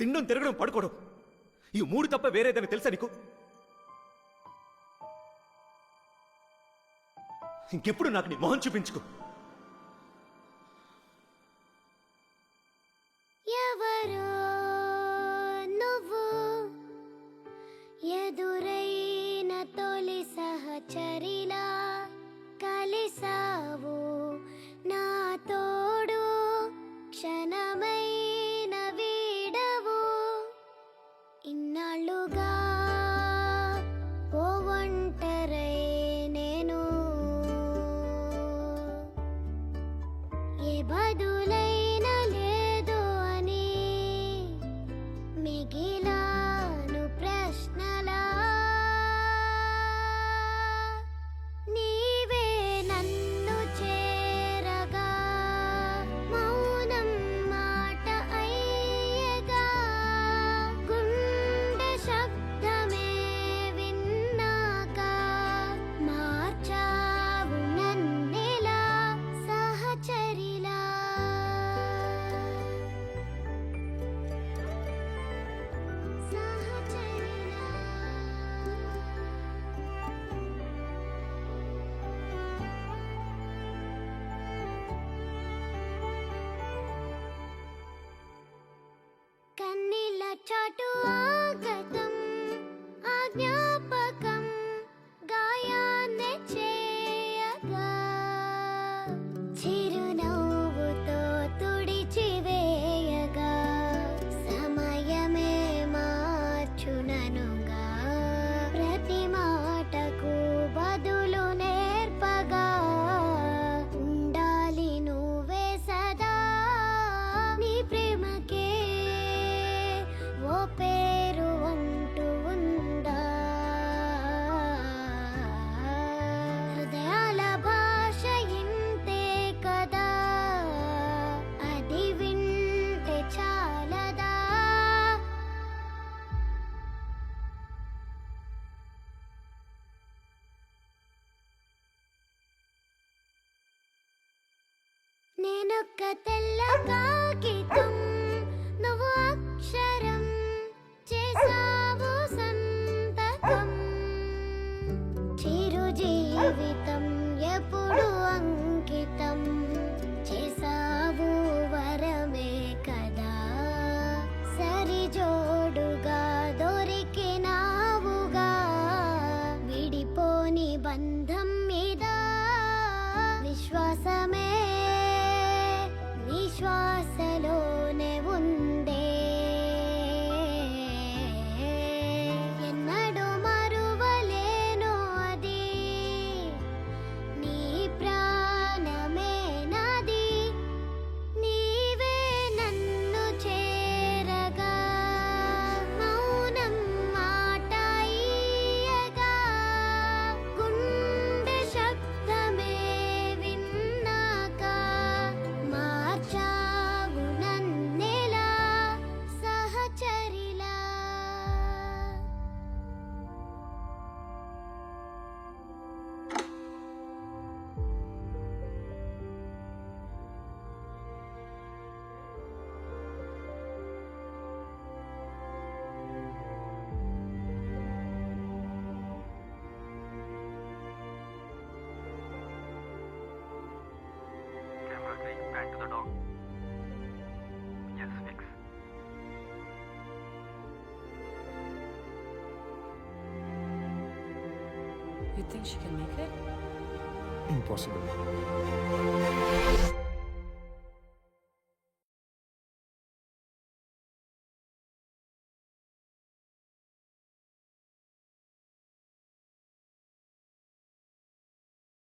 తినడం తిరగడం పడుకోవడం. ఈ మూడు తప్ప వేరేదని తెలుసా నీకు? ఇంకెప్పుడు నాకు నీ మొహం చూపించుకో. बदुल చాటు ఆగతం ఆ నేనొక్క తెల్ల కాగితం నువ్వు అక్షరం చేసావు సంతకం. చిరు జీవితం ఎప్పుడు అంకితం చేసావు వరమే కదా. సరి జోడుగా దొరికినావుగా విడిపోని బంధం మీద విశ్వాసమే ವಿಶ್ವಾಸಲೋನೆ ಒಂದು You think she can make it? Impossible.